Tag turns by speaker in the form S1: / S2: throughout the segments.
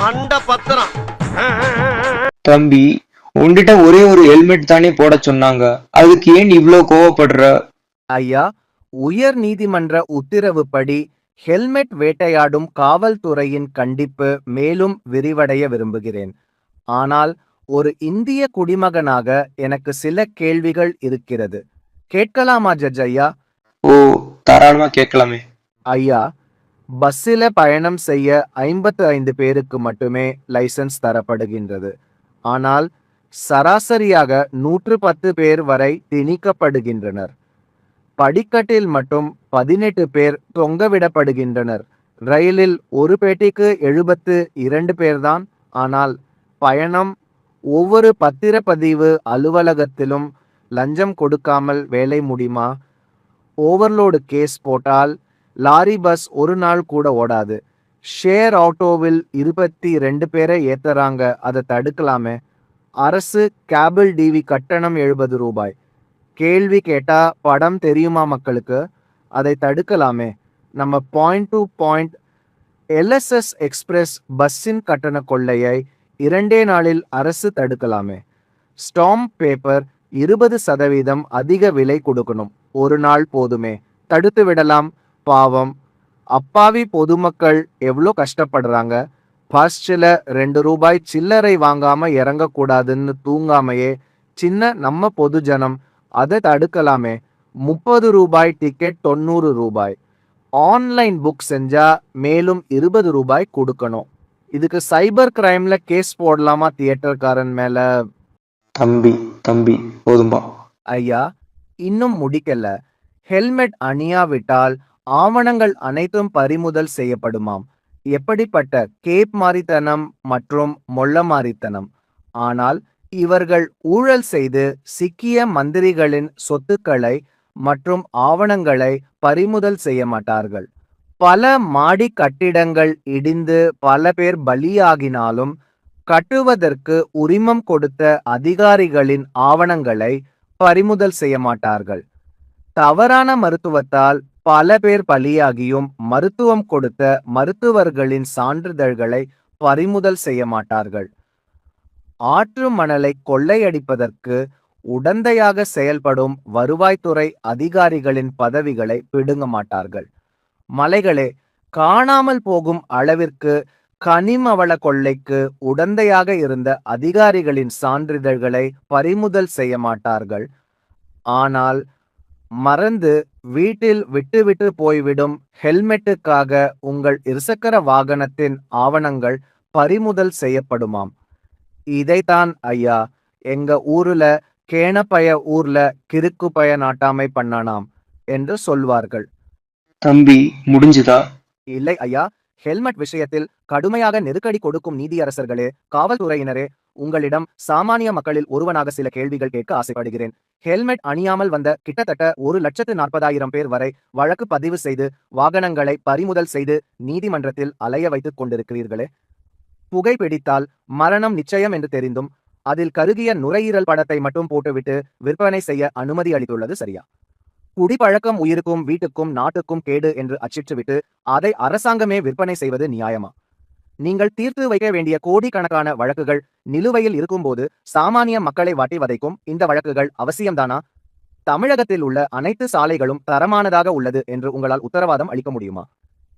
S1: மண்ட பத்திரம்
S2: தம்பி உன்கிட்ட ஒரே ஒரு ஹெல்மெட் தானே போட சொன்னாங்க. அதுக்கு ஏன் இவ்ளோ கோவப்படுற?
S3: ஐயா உயர் நீதிமன்ற உத்தரவுப்படி ஹெல்மெட் வேட்டையாடும் காவல்துறையின் கண்டிப்பு மேலும் விரிவடைய விரும்புகிறேன். ஆனால் ஒரு இந்திய குடிமகனாக எனக்கு சில கேள்விகள் இருக்கிறது. கேட்கலாமா ஜட்ஜ் ஐயா?
S2: ஓ தாராளமா கேட்கலாமே.
S3: ஐயா பஸ்ஸில் பயணம் செய்ய ஐம்பத்து ஐந்து பேருக்கு மட்டுமே லைசன்ஸ் தரப்படுகின்றது. ஆனால் சராசரியாக நூற்று பத்து பேர் வரை திணிக்கப்படுகின்றனர். படிக்கட்டில் மட்டும் பதினெட்டு பேர் தொங்கவிடப்படுகின்றனர் ரயிலில் ஒரு பேட்டிக்கு எழுபத்து இரண்டு பேர்தான். ஆனால் பயணம் ஒவ்வொரு பத்திரப்பதிவு அலுவலகத்திலும் லஞ்சம் கொடுக்காமல் வேலை முடியுமா? ஓவர்லோடு கேஸ் போட்டால் லாரி பஸ் ஒரு நாள் கூட ஓடாது. ஷேர் ஆட்டோவில் இருபத்தி ரெண்டு பேரை ஏத்துறாங்க. அதை தடுக்கலாமே. அரசு கேபிள் டிவி கட்டணம் எழுபது ரூபாய். கேள்வி கேட்டா படம் தெரியுமா மக்களுக்கு? அதை தடுக்கலாமே. நம்ம point to point LSS express பஸ்ஸின் கட்டண கொள்ளையை இரண்டே நாளில் அரசு தடுக்கலாமே. ஸ்டாம்ப் பேப்பர் இருபது சதவீதம் அதிக விலை கொடுக்கணும். ஒரு நாள் போதுமே. தடுத்து விடலாம். பாவம். அப்பாவி பொதுமக்கள் எவ்வளோ கஷ்டப்படுறாங்க. பஸ்ஸில் ரெண்டு ரூபாய் சில்லறை வாங்காம இறங்கக்கூடாதுன்னு தூங்காமையே. சின்ன நம்ம பொதுஜனம் அதை தடுக்கலாமே. முப்பது ரூபாய் டிக்கெட் தொண்ணூறு ரூபாய். ஆன்லைன் புக் செஞ்சா மேலும் இருபது ரூபாய் கொடுக்கணும். இதுக்கு சைபர் கிரைம்ல கேஸ் போடலாமா தியேட்டர்காரன் மேல?
S2: தம்பி தம்பி போதும்பா.
S3: ஐயா இன்னும் முடிக்கல. ஹெல்மெட் அணியாவிட்டால் ஆவணங்கள் அனைத்தும் பறிமுதல் செய்யப்படுமாம். எப்படிப்பட்ட கேப் மாரித்தனம் மற்றும் மொள்ளமாரித்தனம் ஆனால் இவர்கள் ஊழல் செய்து சிக்கிய மந்திரிகளின் சொத்துக்களை மற்றும் ஆவணங்களை பறிமுதல் செய்ய மாட்டார்கள். பல மாடி கட்டிடங்கள் இடிந்து பல பேர் பலியாகினாலும் கட்டுவதற்கு உரிமம் கொடுத்த அதிகாரிகளின் ஆவணங்களை பறிமுதல் செய்ய மாட்டார்கள். தவறான மருத்துவத்தால் பல பேர் பலியாகியும் மருத்துவம் கொடுத்த மருத்துவர்களின் சான்றிதழ்களை பறிமுதல் செய்ய மாட்டார்கள். ஆற்று மணலை கொள்ளையடிப்பதற்கு உடந்தையாக செயல்படும் வருவாய்த்துறை அதிகாரிகளின் பதவிகளை பிடுங்க மாட்டார்கள். மலைகளே காணாமல் போகும் அளவிற்கு கனிம வள கொள்ளைக்கு உடந்தையாக இருந்த அதிகாரிகளின் சான்றிதழ்களை பறிமுதல் செய்ய மாட்டார்கள். ஆனால் மறந்து வீட்டில் விட்டுவிட்டு போய்விடும் ஹெல்மெட்டுக்காக உங்கள் இருசக்கர வாகனத்தின் ஆவணங்கள் பறிமுதல் செய்யப்படுமாம். இதைத்தான் ஐயா எங்க ஊர்ல கேணப்பய ஊர்ல கிறுக்கு பய நாட்டாமை பண்ணானாம் என்று சொல்வார்கள்.
S2: தம்பி முடிஞ்சுதா?
S3: இல்லை ஐயா ஹெல்மெட் விஷயத்தில் கடுமையாக நெருக்கடி கொடுக்கும் நீதியரசர்களே காவல்துறையினரே உங்களிடம் சாமானிய மக்களில் ஒருவனாக சில கேள்விகள் கேட்க ஆசைப்படுகிறேன். ஹெல்மெட் அணியாமல் வந்த கிட்டத்தட்ட ஒரு லட்சத்து நாற்பதாயிரம் பேர் வரை வழக்கு பதிவு செய்து வாகனங்களை பறிமுதல் செய்து நீதிமன்றத்தில் அலைய வைத்துக் கொண்டிருக்கிறீர்களே. புகைப்பிடித்தால் மரணம் நிச்சயம் என்று தெரிந்தும் அதில் கருகிய நுரையீரல் படத்தை மட்டும் போட்டுவிட்டு விற்பனை செய்ய அனுமதி அளித்துள்ளது சரியா? குடிப்பழக்கம் உயிருக்கும் வீட்டுக்கும் நாட்டுக்கும் கேடு என்று அச்சிட்டுவிட்டு அதை அரசாங்கமே விற்பனை செய்வது நியாயமா? நீங்கள் தீர்த்து வைக்க வேண்டிய கோடிக்கணக்கான வழக்குகள் நிலுவையில் இருக்கும்போது சாமானிய மக்களை வாட்டி வதைக்கும் இந்த வழக்குகள் அவசியம்தானா? தமிழகத்தில் உள்ள அனைத்து சாலைகளும் தரமானதாக உள்ளது என்று உங்களால் உத்தரவாதம் அளிக்க முடியுமா?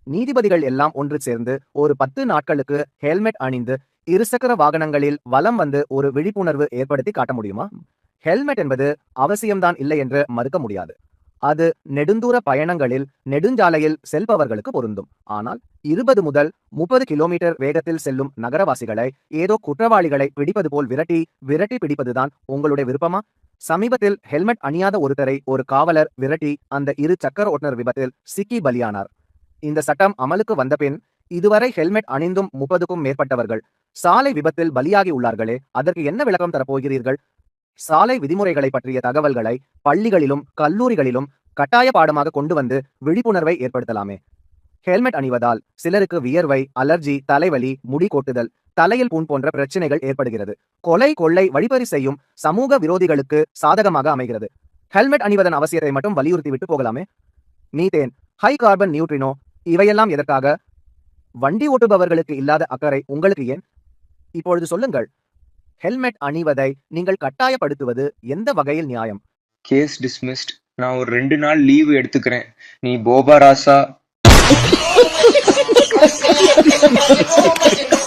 S3: நீதிபதிகள் எல்லாம் ஒன்று சேர்ந்து ஒரு பத்து நாட்களுக்கு ஹெல்மெட் அணிந்து இருசக்கர வாகனங்களில் வலம் வந்து ஒரு விழிப்புணர்வு ஏற்படுத்தி காட்ட முடியுமா? ஹெல்மெட் என்பது அவசியம்தான் இல்லை என்று மறுக்க முடியாது. அது நெடுந்தூர பயணங்களில் நெடுஞ்சாலையில் செல்பவர்களுக்கு பொருந்தும். ஆனால் இருபது முதல் முப்பது கிலோமீட்டர் வேகத்தில் செல்லும் நகரவாசிகளை ஏதோ குற்றவாளிகளை பிடிப்பது போல் விரட்டி விரட்டி பிடிப்பதுதான் உங்களுடைய விருப்பமா? சமீபத்தில் ஹெல்மெட் அணியாத ஒருத்தரை ஒரு காவலர் விரட்டி அந்த இரு சக்கர ஓட்டுநர் விபத்தில் சிக்கி பலியானார். இந்த சட்டம் அமலுக்கு வந்த பின் இதுவரை ஹெல்மெட் அணிந்தும் முப்பதுக்கும் மேற்பட்டவர்கள் சாலை விபத்தில் பலியாகி உள்ளார்களே அதற்கு என்ன விளக்கம் தரப்போகிறீர்கள்? சாலை விதிமுறைகளை பற்றிய தகவல்களை பள்ளிகளிலும் கல்லூரிகளிலும் கட்டாய பாடமாக கொண்டு வந்து விழிப்புணர்வை ஏற்படுத்தலாமே. ஹெல்மெட் அணிவதால் சிலருக்கு வியர்வை அலர்ஜி தலைவலி முடி கொட்டுதல் தலையில் புண் போன்ற பிரச்சனைகள் ஏற்படுகிறது. கொலை கொள்ளை வழிபறி செய்யும் சமூக விரோதிகளுக்கு சாதகமாக அமைகிறது. ஹெல்மெட் அணிவதன் அவசியத்தை மட்டும் வலியுறுத்தி விட்டு போகலாமே. மீத்தேன் ஹை கார்பன் நியூட்ரினோ இவையெல்லாம் எதற்காக? வண்டி ஓட்டுபவர்களுக்கு இல்லாத அக்கறை உங்களுக்கு ஏன்? இப்பொழுது சொல்லுங்கள். ஹெல்மெட் அணிவதை நீங்கள் கட்டாயப்படுத்துவது எந்த வகையில் நியாயம்?
S2: கேஸ் டிஸ்மிஸ்ட் நான் ஒரு ரெண்டு நாள் லீவு எடுத்துக்கிறேன். நீ போபா ராசா.